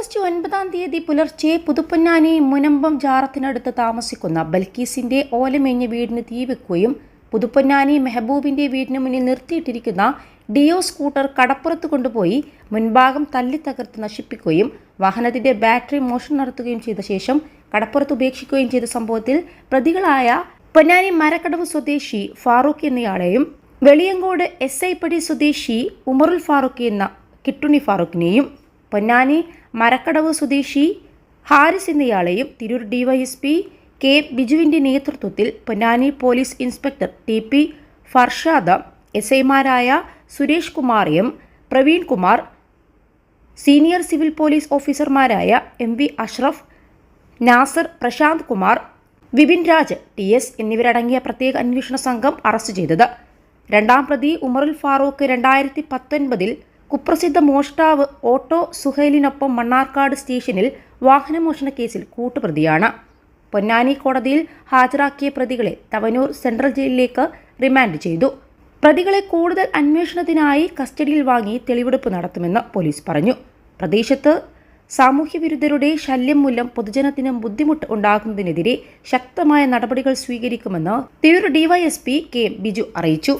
August ഒൻപതാം തീയതി പുലർച്ചെ പുതുപ്പൊന്നാനി മുനമ്പം ജാറത്തിനടുത്ത് താമസിക്കുന്ന ബൽക്കീസിന്റെ ഓലമേഞ്ഞ വീടിന് തീവെക്കുകയും പുതുപ്പൊന്നാനി മെഹബൂബിന്റെ വീടിന് മുന്നിൽ നിർത്തിയിട്ടിരിക്കുന്ന ഡിയോ സ്കൂട്ടർ കടപ്പുറത്ത് കൊണ്ടുപോയി മുൻഭാഗം തല്ലി തകർത്ത് നശിപ്പിക്കുകയും വാഹനത്തിന്റെ ബാറ്ററി മോഷണം നടത്തുകയും ചെയ്ത ശേഷം കടപ്പുറത്ത് ഉപേക്ഷിക്കുകയും ചെയ്ത സംഭവത്തിൽ പ്രതികളായ പൊന്നാനി മരക്കടവ് സ്വദേശി ഫാറൂഖ് എന്നയാളെയും വെളിയങ്കോട് എസ് ഐ പടി സ്വദേശി ഉമറുൽ ഫാറൂഖ് എന്ന കിട്ടുണി ഫാറൂഖിനെയും പൊന്നാനി മരക്കടവ് സ്വദേശി ഹാരിസ് എന്നയാളെയും തിരൂർ ഡിവൈഎസ്പി കെ ബിജുവിന്റെ നേതൃത്വത്തിൽ Ponnani police inspector T P Farshad S ഐമാരായ Suresh Kumar M Praveen Kumar senior civil police ഓഫീസർമാരായ M V Ashraf Nasar Prashanth Kumar Vipin Raj T S എന്നിവരടങ്ങിയ പ്രത്യേക അന്വേഷണ സംഘം അറസ്റ്റ് ചെയ്തത്. രണ്ടാം പ്രതി ഉമറുൽ ഫാറൂഖ് രണ്ടായിരത്തി പത്തൊൻപതിൽ കുപ്രസിദ്ധ മോഷ്ടാവ് ഓട്ടോ സുഹൈലിനൊപ്പം മണ്ണാർക്കാട് സ്റ്റേഷനിൽ വാഹനമോഷണ കേസിൽ കൂട്ടുപ്രതിയാണ്. പൊന്നാനി കോടതിയിൽ ഹാജരാക്കിയ പ്രതികളെ തവനൂർ സെൻട്രൽ ജയിലിലേക്ക് റിമാൻഡ് ചെയ്തു. പ്രതികളെ കൂടുതൽ അന്വേഷണത്തിനായി കസ്റ്റഡിയിൽ വാങ്ങി തെളിവെടുപ്പ് നടത്തുമെന്ന് പോലീസ് പറഞ്ഞു. പ്രദേശത്ത് സാമൂഹ്യവിരുദ്ധരുടെ ശല്യം മൂലം പൊതുജനത്തിന് ബുദ്ധിമുട്ട് ഉണ്ടാകുന്നതിനെതിരെ ശക്തമായ നടപടികൾ സ്വീകരിക്കുമെന്ന് തിരൂർ ഡിവൈഎസ്പി കെ ബിജു അറിയിച്ചു.